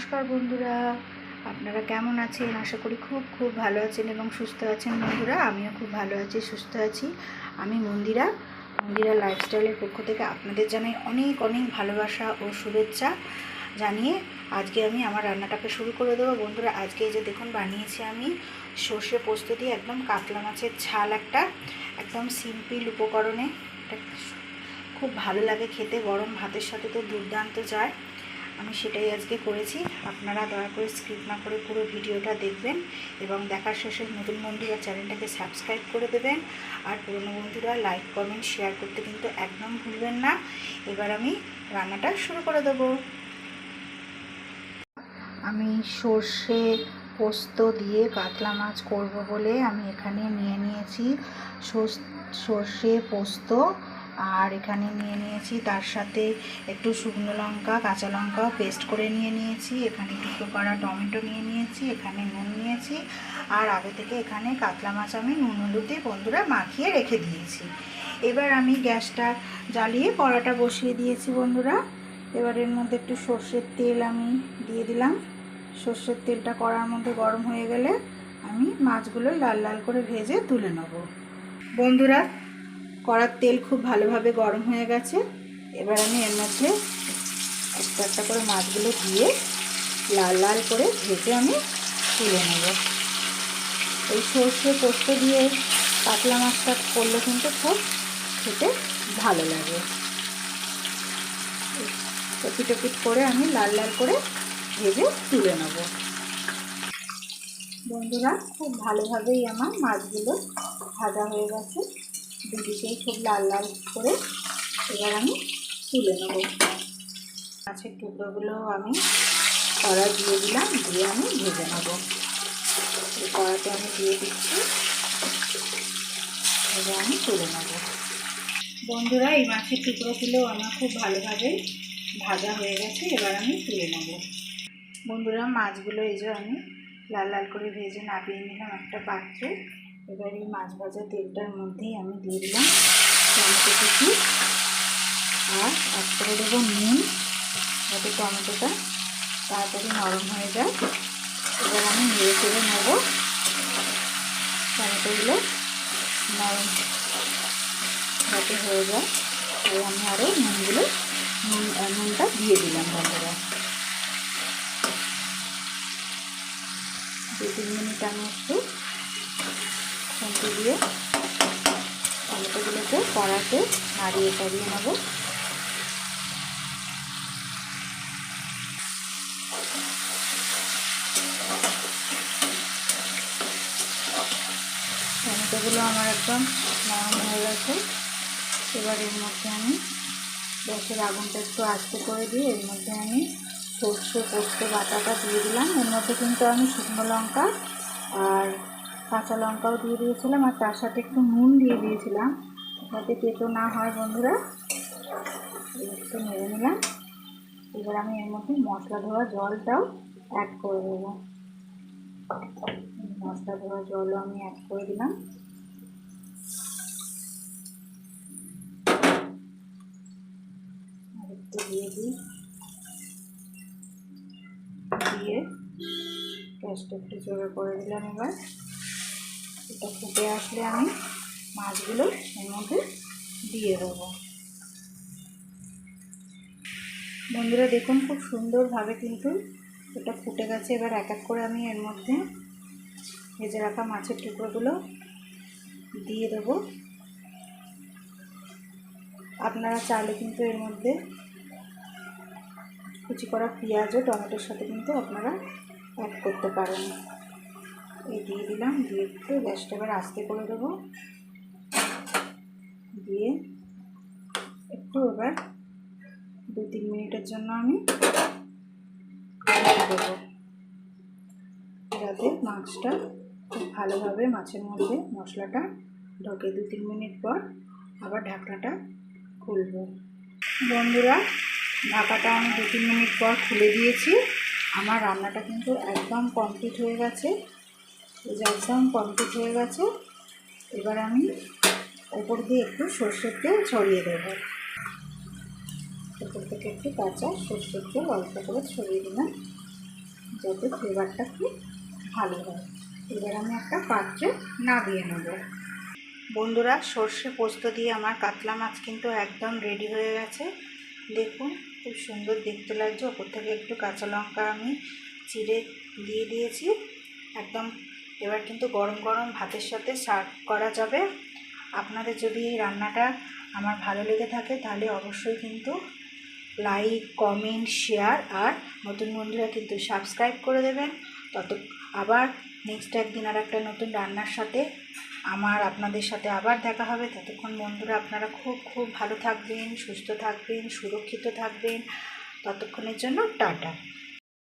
নমস্কার বন্ধুরা। আপনারা কেমন আছেন? আশা করি খুব খুব ভালো আছেন এবং সুস্থ আছেন বন্ধুরা। আমিও খুব ভালো আছি, সুস্থ আছি। আমি মন্দিরা মন্দিরা লাইফস্টাইলের পক্ষ থেকে আপনাদের জানাই অনেক অনেক ভালোবাসা ও শুভেচ্ছা জানিয়ে আজকে আমি আমার রান্নাটাকে শুরু করে দেবো। বন্ধুরা, আজকে এই যে দেখুন, বানিয়েছি আমি সর্ষে পোস্ত দিয়ে একদম কাতলা মাছের ছাল একটা, একদম সিম্পল উপকরণে। খুব ভালো লাগে খেতে, গরম ভাতের সাথে তো দুর্দান্ত যায়। আমি সেটাই আজকে করেছি। আপনারা দয়া করে স্ক্রিপ্ট না করে পুরো ভিডিওটা দেখবেন এবং দেখার শেষে নতুন বন্ধুরা চ্যানেলটাকে সাবস্ক্রাইব করে দেবেন। আর পুরনো বন্ধুরা লাইক কমেন্ট শেয়ার করতে কিন্তু একদম ভুলবেন না। এবার আমি রান্নাটা শুরু করে দেবো। আমি সর্ষে পোস্ত দিয়ে কাতলা মাছ করব বলে আমি এখানে নিয়ে নিয়েছি। সর্ষ- সর্ষে পোস্ত আর এখানে নিয়ে নিয়েছি, তার সাথে একটু শুকনো লঙ্কা, কাঁচা লঙ্কা পেস্ট করে নিয়ে নিয়েছি। এখানে টুকরো করা টমেটো নিয়ে নিয়েছি, এখানে নুন নিয়েছি। আর আগে থেকে এখানে কাতলা মাছ আমি নুন হলুদ বন্ধুরা মাখিয়ে রেখে দিয়েছি। এবার আমি গ্যাসটা জ্বালিয়ে কড়াটা বসিয়ে দিয়েছি বন্ধুরা। এবার এর মধ্যে একটু সর্ষের তেল আমি দিয়ে দিলাম। সর্ষের তেলটা কড়ার মধ্যে গরম হয়ে গেলে আমি মাছগুলো লাল লাল করে ভেজে তুলে নেব। বন্ধুরা কড়ার তেল খুব ভালোভাবে গরম হয়ে গেছে। এবার আমি এর মধ্যে একটা একটা করে মাছগুলো দিয়ে লাল লাল করে ভেজে আমি তুলে নেব। এই সর্ষে পোস্ত দিয়ে কাতলা মাছটা করলে কিন্তু খুব খেতে ভালো লাগে। টপিট টপিট করে আমি লাল লাল করে ভেজে তুলে নেব। বন্ধুরা, খুব ভালোভাবেই আমার মাছগুলো ভাজা হয়ে গেছে। দুদিকেই খুব লাল লাল করে এবার আমি তুলে নেব। মাছের টুকরোগুলো আমি কড়া দিয়ে দিলাম, দিয়ে আমি ভেজে নেব। এই কড়াতে আমি দিয়ে দিচ্ছি এবার আমি তুলে নেব। বন্ধুরা, এই মাছের টুকরোগুলো আমার খুব ভালোভাবে ভাজা হয়ে গেছে, এবার আমি তুলে নেব। বন্ধুরা, মাছগুলো এই যে আমি লাল লাল করে ভেজে নাপিয়ে নিলাম একটা পাত্রে। এবার এই মাছ ভাজা তেলটার মধ্যেই আমি দিয়ে দিলাম টমেটো কুচি। আর এক করে দেবো নুন, যাতে টমেটোটা তাড়াতাড়ি নরম হয়ে যায়। এবার আমি নেড়ে চেড়ে নেব টমেটোগুলো নরম যাতে হয়ে যায়। তাই আমি আরও নুনগুলো, নুন নুনটা দিয়ে দিলাম বন্ধুরা। দু তিন মিনিট আমি একটু খুঁটি দিয়ে টমেটোগুলোকে কড়াতে নাড়িয়ে চাড়িয়ে নেব। টমেটোগুলো আমার একদম নরম হয়ে গেছে। এবার এর মধ্যে আমি গ্যাসের আগুনটা একটু আস্তে করে দিয়ে এর মধ্যে আমি সর্ষে পোস্ত বাটাটা দিয়ে দিলাম। এর মধ্যে কিন্তু আমি শুকনো লঙ্কা আর কাঁচা লঙ্কাও দিয়ে দিয়েছিলাম আর তার সাথে একটু নুন দিয়ে দিয়েছিলাম। যাতে তেতো না হয় বন্ধুরা। একটু নেড়ে নিলাম। এবার আমি এর মধ্যে মশলা ধোয়া জলটাও অ্যাড করে দেবো। মশলা ধোয়া জলও আমি অ্যাড করে দিলাম। আর একটু দিয়ে দিই। দিয়ে গ্যাসটা একটু জোরে করে দিলাম এবার। এটা ফুটে আসলে আমি মাছগুলো এর মধ্যে দিয়ে দেবো। বন্ধুরা, দেখুন খুব সুন্দরভাবে কিন্তু এটা ফুটে গেছে। এবার এক এক করে আমি এর মধ্যে ভেজে রাখা মাছের টুকরোগুলো দিয়ে দেবো। আপনারা চাইলে কিন্তু এর মধ্যে কুচি করা পেঁয়াজও টমেটোর সাথে কিন্তু আপনারা অ্যাড করতে পারেন। দিয়ে দিলাম, দিয়ে একটু গ্যাসটা এবার আস্তে করে দেবো। দিয়ে একটু এবার দু তিন মিনিটের জন্য আমি দেবো, যাতে মাছটা খুব ভালোভাবে মাছের মধ্যে মশলাটা ঢোকে। দু তিন মিনিট পর আবার ঢাকনাটা খুলবো। বন্ধুরা, ঢাকাটা আমি দু তিন মিনিট পর খুলে দিয়েছি। আমার রান্নাটা কিন্তু একদম কমপ্লিট হয়ে গেছে। যে একদম কমপ্লিট হয়ে গেছে। এবার আমি ওপর দিয়ে একটু সর্ষের তেল ছড়িয়ে দেবো। ওপর থেকে একটু কাঁচা সর্ষের তেল অল্প করে ছড়িয়ে দিলাম, যাতে ফ্লেভারটা খুব ভালো হয়। এবার আমি একটা পাত্রে নামিয়ে নেব। বন্ধুরা, সর্ষে পোস্ত দিয়ে আমার কাতলা মাছ কিন্তু একদম রেডি হয়ে গেছে। দেখুন, খুব সুন্দর দেখতে লাগছে। ওপর থেকে একটু কাঁচা লঙ্কা আমি চিড়ে দিয়ে দিয়েছি। একদম এবার কিন্তু গরম গরম ভাতের সাথে সার্ভ করা যাবে। আপনাদের যদি এই রান্নাটা আমার ভালো লেগে থাকে, তাহলে অবশ্যই কিন্তু লাইক, কমেন্ট, শেয়ার আর নতুন বন্ধুরা কিন্তু সাবস্ক্রাইব করে দেবেন। তত আবার নেক্সট একদিন আর একটা নতুন রান্নার সাথে আমার আপনাদের সাথে আবার দেখা হবে। ততক্ষণ বন্ধুরা আপনারা খুব খুব ভালো থাকবেন, সুস্থ থাকবেন, সুরক্ষিত থাকবেন। ততক্ষণের জন্য টাটা।